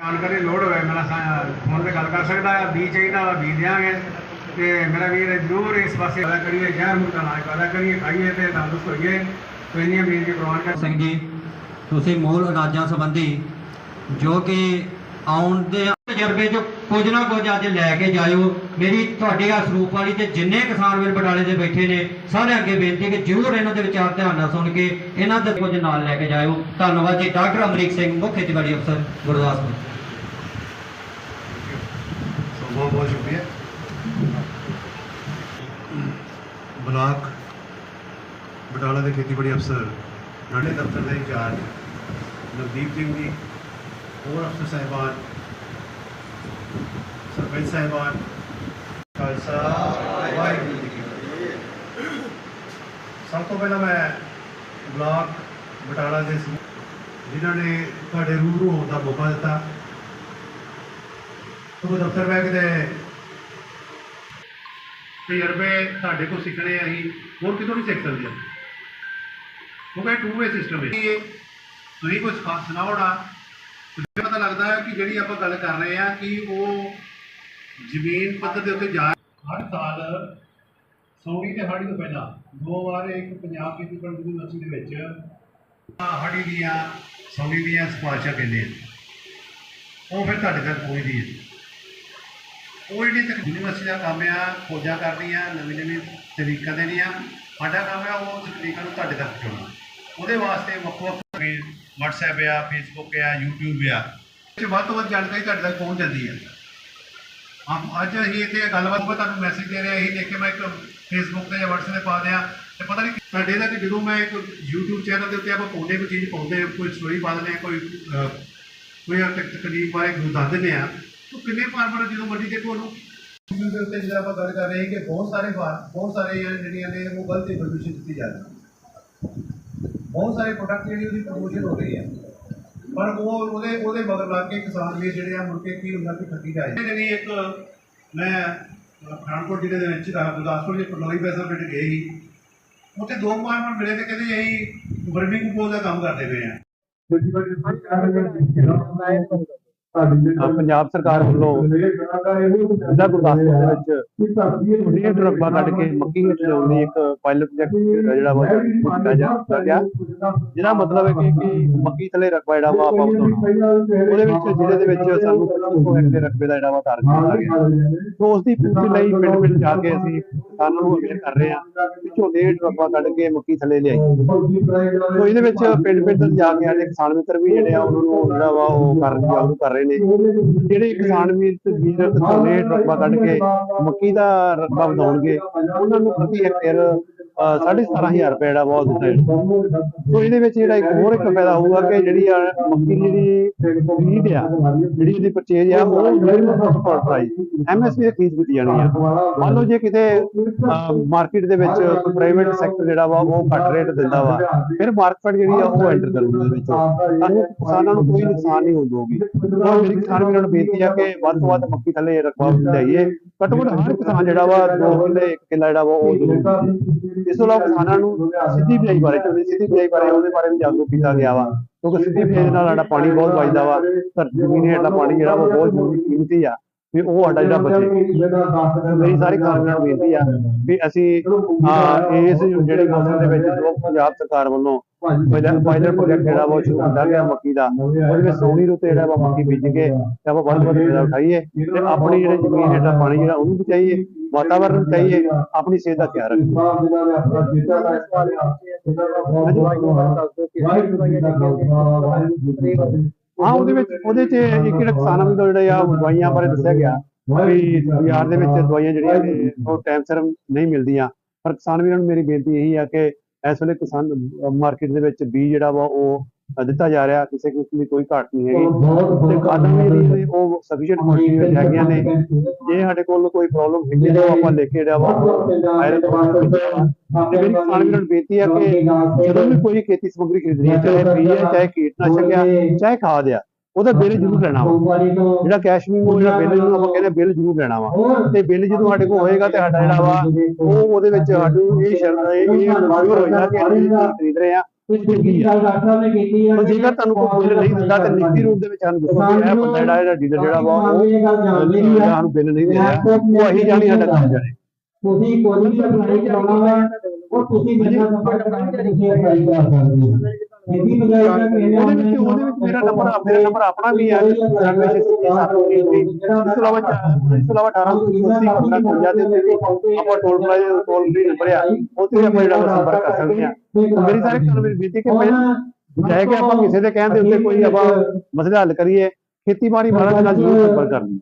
ਜਾਣਕਾਰੀ ਲੋੜ ਹੋਵੇ, ਮੇਰਾ ਫੋਨ ਤੇ ਗੱਲ ਕਰ ਸਕਦਾ ਹੈ ਬੀ ਚਾਹੀਦਾ ਵਾ ਬੀ ਦਿਆਂਗੇ। ਤੇ ਮੇਰਾ ਵੀਰ ਜਰੂਰ ਇਸ ਪਾਸੇ ਵਾਲਾ ਕਰੀਏ, ਜ਼ਹਿਰ ਮੁਕਤਾ ਨਾ ਵਾਲਾ ਕਰੀਏ, ਖਾਈਏ ਤੇ ਤੰਦਰੁਸਤ ਹੋਈਏ। ਤੇ ਇੰਨੀਆਂ ਵੀਰ ਦੀ ਪ੍ਰਵਾਨ ਕਰ ਸਿੰਘ ਜੀ, ਤੁਸੀਂ ਮੂਲ ਅਨਾਜਾਂ ਸੰਬੰਧੀ ਜੋ ਕਿ ਆਉਣ ਦੇ ਤਜਰਬੇ ਚ ਕੁਝ ਨਾ ਕੁਝ ਅੱਜ ਲੈ ਕੇ ਜਾਇਓ। ਮੇਰੀ ਤੁਹਾਡੇ ਆ ਸਰੂਪ ਵਾਲੀ ਤੇ ਜਿੰਨੇ ਕਿਸਾਨ ਵੀਰ ਬਟਾਲੇ ਦੇ ਬੈਠੇ ਨੇ, ਸਾਰੇ ਅੱਗੇ ਬੇਨਤੀ ਕਿ ਜ਼ਰੂਰ ਇਹਨਾਂ ਦੇ ਵਿਚਾਰ ਧਿਆਨ ਨਾਲ ਸੁਣ ਕੇ ਇਹਨਾਂ ਦੇ ਕੁਝ ਨਾਲ ਲੈ ਕੇ ਜਾਇਓ। ਧੰਨਵਾਦ ਜੀ, ਡਾਕਟਰ ਅਮਰੀਕ ਸਿੰਘ, ਮੁੱਖ ਖੇਤੀਬਾੜੀ ਅਫਸਰ, ਗੁਰਦਾਸਪੁਰ। ਸੋ ਬਹੁਤ ਬਹੁਤ ਸ਼ੁਕਰੀਆ। ਬਲਾਕ ਬਟਾਲਾ ਦੇ ਖੇਤੀਬਾੜੀ ਅਫਸਰ ਨਾਲੇ ਦਫ਼ਤਰ ਦੇ ਇੰਚਾਰਜ ਨਵਦੀਪ ਸਿੰਘ ਜੀ, ਹੋਰ ਅਫਸਰ ਸਾਹਿਬਾਨ, ਸਰਪੰਚ ਸਾਹਿਬਾਨ, ਖਾਲਸਾ, ਵਾਹਿਗੁਰੂ ਜੀ ਕੀ ਸਭ ਤੋਂ ਪਹਿਲਾਂ ਮੈਂ ਬਲਾਕ ਬਟਾਲਾ ਦੇ ਸਮੂਹ ਜਿਨ੍ਹਾਂ ਨੇ ਤੁਹਾਡੇ ਰੂਬਰੂ ਹੋਣ ਦਾ ਮੌਕਾ ਦਿੱਤਾ। ਉਹ ਦਫ਼ਤਰ ਬੈਗ ਦੇ ਤਜਰਬੇ ਤੁਹਾਡੇ ਕੋਲ ਸਿੱਖਣੇ ਆ ਅਸੀਂ। ਹੋਰ ਕਿਤੋਂ ਨਹੀਂ ਸਿੱਖ ਸਕਦੇ? ਕਿਉਂਕਿ ਟੂ ਵੇ ਸਿਸਟਮ ਹੈ। ਇਹ ਤੁਸੀਂ ਕੁਝ ਖਾਸ ਸੁਣਾਉਣਾ ਤੇ ਪਤਾ ਲੱਗਦਾ ਹੈ ਕਿ ਜਿਹੜੀ ਆਪਾਂ ਗੱਲ ਕਰ ਰਹੇ ਆ ਕਿ ਉਹ ਜ਼ਮੀਨ ਪੱਧਰ ਦੇ ਉੱਤੇ ਜਾ ਹਰ ਸਾਲ ਸੌਣੀ ਤੇ ਹਾੜੀ ਤੋਂ ਪਹਿਲਾਂ, ਦੋ ਵਾਰ ਇੱਕ ਪੰਜਾਬ ਖੇਤੀਬਾੜੀ ਯੂਨੀਵਰਸਿਟੀ ਦੇ ਵਿੱਚ ਹਾੜੀ ਦੀਆਂ ਸੌਣੀ ਦੀਆਂ ਸਿਫਾਰਸ਼ਾਂ ਕਹਿੰਦੇ ਆ। ਉਹ ਫਿਰ ਤੁਹਾਡੇ ਤੱਕ ਪਹੁੰਚਦੀ ਹੈ। ਉਹ ਜਿਹੜੀ ਤੱਕ ਯੂਨੀਵਰਸਿਟੀ ਦਾ ਕੰਮ ਆ ਖੋਜਾਂ ਕਰਨੀਆਂ ਨਵੀਂ ਨਵੀਂ ਤਰੀਕਾਂ ਦੇਣੀਆਂ ਸਾਡਾ ਕੰਮ ਆ ਉਹ ਤਕਨੀਕਾਂ ਨੂੰ ਤੁਹਾਡੇ ਤੱਕ ਪਹੁੰਚਾਉਣਾ। ਉਹਦੇ ਵਾਸਤੇ ਵੱਖ ਵੱਖ ਵੀ WhatsApp ਆ Facebook ਆ YouTube ਆ ਇਹ 'ਚ ਵੱਧ ਤੋਂ ਵੱਧ ਜਾਣਕਾਰੀ ਤੁਹਾਡੇ ਤੱਕ ਪਹੁੰਚ ਜਾਂਦੀ ਹੈ ਆਪ ਅੱਜ ਅਸੀਂ ਇੱਥੇ ਗੱਲਬਾਤ ਪਰ ਤੁਹਾਨੂੰ ਮੈਸੇਜ ਦੇ ਰਿਹਾ ਅਸੀਂ ਦੇਖ ਕੇ ਮੈਂ ਇੱਕ Facebook ਤੇ ਜਾਂ WhatsApp ਤੇ ਪਾ ਦਿਆਂ ਤੇ ਪਤਾ ਨਹੀਂ ਸਾਡੇ ਦਾ ਕਿ ਜਦੋਂ ਮੈਂ ਇੱਕ YouTube ਚੈਨਲ ਦੇ ਉੱਤੇ ਆਪਾਂ ਪਾਉਂਦੇ ਕੋਈ ਚੀਜ਼ ਪਾਉਂਦੇ ਕੋਈ ਸਟੋਰੀ ਪਾ ਦਿੰਦੇ ਹਾਂ, ਕੋਈ ਕੋਈ ਤਕਨੀਕ ਬਾਰੇ ਗੁਰੂ ਦੱਸ ਦਿੰਦੇ ਆ ਤਾਂ ਕਿੰਨੇ ਫਾਰਮਰ ਜਦੋਂ ਮੰਡੀ ਦੇ ਕੋਲ ਦੇ ਉੱਤੇ ਜਿਹੜਾ ਆਪਾਂ ਗੱਲ ਕਰ ਰਹੇ ਹਾਂ ਕਿ ਬਹੁਤ ਸਾਰੇ ਫਾਰਮ ਬਹੁਤ ਸਾਰੇ ਜਿਹੜੀਆਂ ਨੇ ਉਹ ਗਲਤ ਇਨਫੋਰਮੇਸ਼ਨ ਦਿੱਤੀ ਜਾ ਰਹੀ ਹੈ। ਬਹੁਤ ਸਾਰੇ ਪ੍ਰੋਡਕਟ ਜਿਹੜੀ ਉਹਦੀ ਪ੍ਰਮੋਸ਼ਨ ਹੋ ਰਹੀ ਹੈ। ਪਰ ਉਹ ਉਹਦੇ ਉਹਦੇ ਮਗਰ ਲੱਗ ਕੇ ਕਿਸਾਨ ਵੀ ਜਿਹੜੇ ਆ ਮੁੜ ਕੇ ਕੀ ਹੁੰਦਾ ਕਿ ਠੱਗੀ ਜਾਏ ਜਿਹੜੀ ਇੱਕ ਮੈਂ ਪਠਾਨਕੋਟ ਜ਼ਿਲ੍ਹੇ ਦੇ ਵਿੱਚ ਦਾ ਗੁਰਦਾਸਪੁਰ ਦੇ ਪਟੋਰੀ ਪੈਸਾ ਪਿੰਡ ਗਏ ਸੀ। ਉੱਥੇ ਦੋ ਫਾਰਮਰ ਮਿਲੇ ਤੇ ਕਹਿੰਦੇ ਅਸੀਂ ਵਰਮੀ ਕੰਪੋਜ਼ ਦਾ ਕੰਮ ਕਰਦੇ ਪਏ ਆ ਪੰਜਾਬ ਸਰਕਾਰ ਵੱਲੋਂ ਜ਼ਿਲ੍ਹਾ ਗੁਰਦਾਸਪੁਰ ਦੇ ਵਿੱਚ ਛੋਟੀਆਂ ਟਰੱਕਾਂ ਕੱਢ ਕੇ ਮੱਕੀ ਵਿੱਚ ਲਿਆਉਣ ਲਈ ਇੱਕ ਪਾਇਲਟ ਪ੍ਰੋਜੈਕਟ ਜਿਹੜਾ ਵਾ ਕੀਤਾ ਜਾ ਗਿਆ ਜਿਹਦਾ ਮਤਲਬ ਹੈ ਕਿ ਕਿ ਮੱਕੀ ਥੱਲੇ ਰਕਬਾ ਜਿਹੜਾ ਵਾ ਆਪਾਂ ਵਧਾਉਣਾ ਉਹਦੇ ਵਿੱਚ ਜ਼ਿਲ੍ਹੇ ਦੇ ਵਿੱਚ ਸਾਨੂੰ 2500 ਹੈਕਟੇਅਰ ਰਕਬੇ ਦਾ ਜਿਹੜਾ ਵਾ ਟਾਰਗੇਟ ਦਿੱਤਾ ਗਿਆ। ਸੋ ਉਸ ਦੀ ਪੂਰਤੀ ਲਈ ਪਿੰਡ ਪਿੰਡ ਜਾ ਕੇ ਅਸੀਂ ਕਿਸਾਨਾਂ ਨੂੰ ਅਵੇਅਰ ਕਰ ਰਹੇ ਹਾਂ ਕਿ ਝੋਨੇ ਟਰੱਕਾਂ ਕੱਢ ਕੇ ਮੱਕੀ ਥੱਲੇ ਲਿਆਈ ਸੋ ਇਹਦੇ ਵਿੱਚ ਪਿੰਡ ਪਿੰਡ ਜਾ ਕੇ ਸਾਡੇ ਕਿਸਾਨ ਮਿੱਤਰ ਵੀ ਜਿਹੜੇ ਆ ਉਹਨਾਂ ਨੂੰ ਜਿਹੜਾ ਵਾ ਉਹ ਕਰ ਜਾਗਰੂਕ ਕਰ ਰਹੇ ਨੇ। ਜਿਹੜੇ ਕਿਸਾਨ ਵੀਰ ਤੇ ਵੀਰ ਝੋਨੇ ਕੱਢ ਕੇ ਮੱਕੀ ਦਾ ਰਕਬਾ ਵਧਾਉਣਗੇ, ਉਹਨਾਂ ਨੂੰ ਪ੍ਰਤੀ ਹੈਕਟੇਅਰ ਅਹ, ਸਾਢੇ 17000 ਰੁਪਏ ਜਿਹੜਾ ਬਹੁਤ ਦਿੱਤਾ ਜਾਊਗਾ ਸੋ ਇਹਦੇ ਵਿੱਚ ਜਿਹੜਾ ਇੱਕ ਹੋਰ ਇੱਕ ਫਾਇਦਾ ਹੋਊਗਾ ਕਿ ਜਿਹੜੀ ਆ ਮੱਕੀ ਦੀ ਜਿਹੜੀ ਖਰੀਦ ਆ ਜਿਹੜੀ ਇਹਦੀ ਪਰਚੇਜ ਆ ਉਹ ਮਿਨੀਮਮ ਸਪੋਰਟ ਪ੍ਰਾਈਸ ਐਮਐਸਪੀ ਦੀ ਖਰੀਦ ਕੀਤੀ ਜਾਣੀ ਆ। ਮੰਨ ਲਓ ਜੇ ਕਿਤੇ ਮਾਰਕੀਟ ਦੇ ਵਿੱਚ ਪ੍ਰਾਈਵੇਟ ਸੈਕਟਰ ਜਿਹੜਾ ਵਾ ਉਹ ਘੱਟ ਰੇਟ ਦਿੰਦਾ ਵਾ ਫਿਰ ਮਾਰਕੀਟ ਜਿਹੜੀ ਆ ਉਹ ਐਂਟਰ ਕਰੂਗੀ ਉਹਦੇ ਵਿੱਚ। ਸਾਨੂੰ ਕਿਸਾਨਾਂ ਨੂੰ ਕੋਈ ਨੁਕਸਾਨ ਨਹੀਂ ਹੋਊਗੀ। ਸੋ ਮੇਰੀ ਕਿਸਾਨ ਵੀਰਾਂ ਨੂੰ ਬੇਨਤੀ ਆ ਕਿ ਵੱਧ ਤੋਂ ਵੱਧ ਮੱਕੀ ਥੱਲੇ ਰਕਬਾ ਲਿਆਈਏ। ਘੱਟੋ ਘੱਟ ਹਰ ਕਿਸਾਨ ਜਿਹੜਾ ਵਾ ਦੋ ਕਿੱਲੇ 1 ਕਿੱਲਾ ਜਿਹੜਾ ਵਾ ਉਹ ਜ਼ਰੂਰ ਇਸ ਤੋਂ ਇਲਾਵਾ ਕਿਸਾਨਾਂ ਨੂੰ ਸਿੱਧੀ ਬਿਜਾਈ ਬਾਰੇ ਝੋਨੇ ਸਿੱਧੀ ਬਿਜਾਈ ਬਾਰੇ ਉਹਦੇ ਬਾਰੇ ਵੀ ਜਾਗਰੂਕ ਕੀਤਾ ਗਿਆ ਵਾ, ਕਿਉਂਕਿ ਸਿੱਧੀ ਬਿਜਾਈ ਨਾਲ ਸਾਡਾ ਪਾਣੀ ਬਹੁਤ ਬਚਦਾ ਵਾ, ਧਰਤੀ ਜ਼ਮੀਨ ਹੇਠਲਾ ਪਾਣੀ ਜਿਹੜਾ ਵਾ ਬਹੁਤ ਜ਼ਰੂਰੀ ਕੀਮਤੀ ਆ। ਵੀ ਉਹ ਸਾਡਾ ਜਿਹੜਾ ਬਚੇ ਮੇਰੀ ਸਾਰੀ ਵੀਰਾਂ ਨੂੰ ਬੇਨਤੀ ਆ। ਵੀ ਅਸੀਂ ਇਸ ਜਿਹੜੇ ਮੌਸਮ ਦੇ ਵਿੱਚ ਜੋ ਪੰਜਾਬ ਸਰਕਾਰ ਵੱਲੋਂ ਪਾਇਲਟ ਪਾਇਲਟ ਪ੍ਰੋਜੈਕਟ ਜਿਹੜਾ ਵਾ ਉਹ ਸ਼ੁਰੂ ਕੀਤਾ ਗਿਆ ਮੱਕੀ ਦਾ। ਉਹਦੇ ਵਿੱਚ ਸੋਹਣੀ ਰੁੱਤ ਜਿਹੜਾ ਵਾ ਮੱਕੀ ਬੀਜ ਕੇ ਤੇ ਆਪਾਂ ਵੱਧ ਵੱਧ ਫਾਇਦਾ ਉਠਾਈਏ ਤੇ ਆਪਣੀ ਜਿਹੜੇ ਜ਼ਮੀਨ ਹੇਠਾਂ ਪਾਣੀ ਜਿਹੜਾ ਉਹਨੂੰ ਬਚਾਈਏ ਵਾਤਾਵਰਨ ਨੂੰ ਬਚਾਈਏ ਆਪਣੀ ਸਿਹਤ ਦਾ ਖਿਆਲ ਰੱਖੀਏ। ਹਾਂ ਉਹਦੇ ਵਿੱਚ ਉਹਦੇ ਚ ਇੱਕ ਜਿਹੜਾ ਕਿਸਾਨਾਂ ਨੂੰ ਜਿਹੜੇ ਆ ਦਵਾਈਆਂ ਬਾਰੇ ਦੱਸਿਆ ਗਿਆ ਵੀ ਬਾਜ਼ਾਰ ਦੇ ਵਿੱਚ ਦਵਾਈਆਂ ਜਿਹੜੀਆਂ ਨੇ, ਉਹ ਟਾਈਮ ਸਿਰ ਨਹੀਂ ਮਿਲਦੀਆਂ। ਪਰ ਕਿਸਾਨ ਵੀਰਾਂ ਨੂੰ ਮੇਰੀ ਬੇਨਤੀ ਇਹੀ ਆ ਕਿ ਇਸ ਵੇਲੇ ਕਿਸਾਨ ਮਾਰਕੀਟ ਦੇ ਵਿੱਚ ਬੀਜ ਜਿਹੜਾ ਵਾ ਉਹ ਦਿੱਤਾ ਜਾ ਰਿਹਾ ਕਿਸੇ ਕਿਸਮ ਦੀ ਕੋਈ ਘਾਟ ਨਹੀਂ ਹੈਗੀ। ਤੇ ਖਾਦਾਂ ਵੀ ਜਿਹੜੀਆਂ ਨੇ ਉਹ ਸਫੀਸ਼ੀਐਂਟ ਕੁਆਂਟੀਟੀ ਹੈਗੀਆਂ ਨੇ। ਜੇ ਸਾਡੇ ਕੋਲ ਕੋਈ ਪ੍ਰੋਬਲਮ ਹੈਗੀ ਤਾਂ ਆਪਾਂ ਲੈ ਕੇ ਜਿਹੜਾ ਵਾ ਆਇਰਨ ਤੇ ਮੇਰੀ ਕਿਸਾਨ ਵੀਰਾਂ ਨੂੰ ਬੇਨਤੀ ਆ ਕਿ ਜਦੋਂ ਵੀ ਕੋਈ ਖੇਤੀ ਸਮੱਗਰੀ ਖਰੀਦਣੀ ਹੈ ਚਾਹੇ ਬੀਜ ਹੈ ਚਾਹੇ ਕੀਟਨਾਸ਼ਕ ਆ ਚਾਹੇ ਖਾਦ ਆ ਉਹਦਾ ਬਿੱਲ ਜ਼ਰੂਰ ਲੈਣਾ ਵਾ। ਜਿਹੜਾ ਕੈਸ਼ਮੀਰ ਉਹ ਜਿਹੜਾ ਬਿੱਲ ਜਿਹਨੂੰ ਆਪਾਂ ਕਹਿੰਦੇ ਬਿੱਲ ਜ਼ਰੂਰ ਲੈਣਾ ਵਾ। ਤੇ ਬਿੱਲ ਜਦੋਂ ਸਾਡੇ ਕੋਲ ਹੋਏਗਾ ਤੇ ਸਾਡਾ ਜਿਹੜਾ ਵਾ ਉਹ ਉਹਦੇ ਵਿੱਚ ਸਾਨੂੰ ਇਹ ਸ਼ਰਤ ਇਹ ਇਹ ਮਨਜ਼ੂਰ ਹੋ ਜਾਣਾ ਕਿ ਅਸੀਂ ਖਰੀਦ ਰਹੇ ਆ। ਕੀ ਗੱਲ ਡਾਕਟਰ ਸਾਹਿਬ ਨੇ ਕੀਤੀ ਹੈ ਜੇਕਰ ਤੁਹਾਨੂੰ ਕੋਈ ਬਿੱਲ ਨਹੀਂ ਦਿੰਦਾ ਤੇ ਲਿਖਤੀ ਰੂਪ ਦੇ ਵਿੱਚ ਸਾਨੂੰ ਦੱਸੋ ਇਹ ਬੰਦਾ ਜਿਹੜਾ ਇਹਦਾ ਡੀਲਰ ਜਿਹੜਾ ਵਾ ਉਹ ਇਹ ਗੱਲ ਜਾਣਦੇ ਹੀ ਆ। ਸਾਨੂੰ ਬਿੱਲ ਨਹੀਂ ਦੇ ਰਿਹਾ। ਉਹ ਅਸੀਂ ਜਾਣੀ ਸਾਡਾ ਕੰਮ ਜਾਣੇ। ਤੁਸੀਂ ਕੋਈ ਵੀ ਅਪਲਾਈ ਕਰਾਉਣਾ ਵਾ ਉਹ ਤੁਸੀਂ ਮੇਰੇ ਨਾਲ ਸੰਪਰਕ ਕਰਕੇ ਅਪਲਾਈ ਕਰਾ ਸਕਦੇ ਹੋ। ਇਹਦੀ ਬਜਾਏ ਤਾਂ ਮੇਰੇ ਉਹਦੇ ਵਿੱਚ ਉਹਦੇ ਵਿੱਚ ਮੇਰਾ ਨੰਬਰ ਮੇਰਾ ਨੰਬਰ ਆਪਣਾ ਵੀ ਹੈ 9667 ਇਸ ਤੋਂ ਇਲਾਵਾ ਇਸ ਤੋਂ ਇਲਾਵਾ 1880 15 ਦੇ ਉੱਤੇ ਆਪਾਂ toll plaza toll free number ਆ। ਉੱਥੇ ਆਪਾਂ ਜਿਹੜਾ ਸੰਪਰਕ ਕਰ ਸਕਦੇ ਆ। ਮੇਰੀ ਸਾਰੇ ਤੁਹਾਨੂੰ ਬੇਨਤੀ ਕਿ ਜਾਏ ਕਿ ਆਪਾਂ ਕਿਸੇ ਦੇ ਕਹਿਣ ਦੇ ਉੱਤੇ ਕੋਈ ਆਪਾਂ ਮਸਲਾ ਹੱਲ ਕਰੀਏ ਖੇਤੀਬਾੜੀ ਮਾੜਾ ਨਾਲ ਜ਼ਰੂਰ ਸੰਪਰਕ ਕਰਨੀ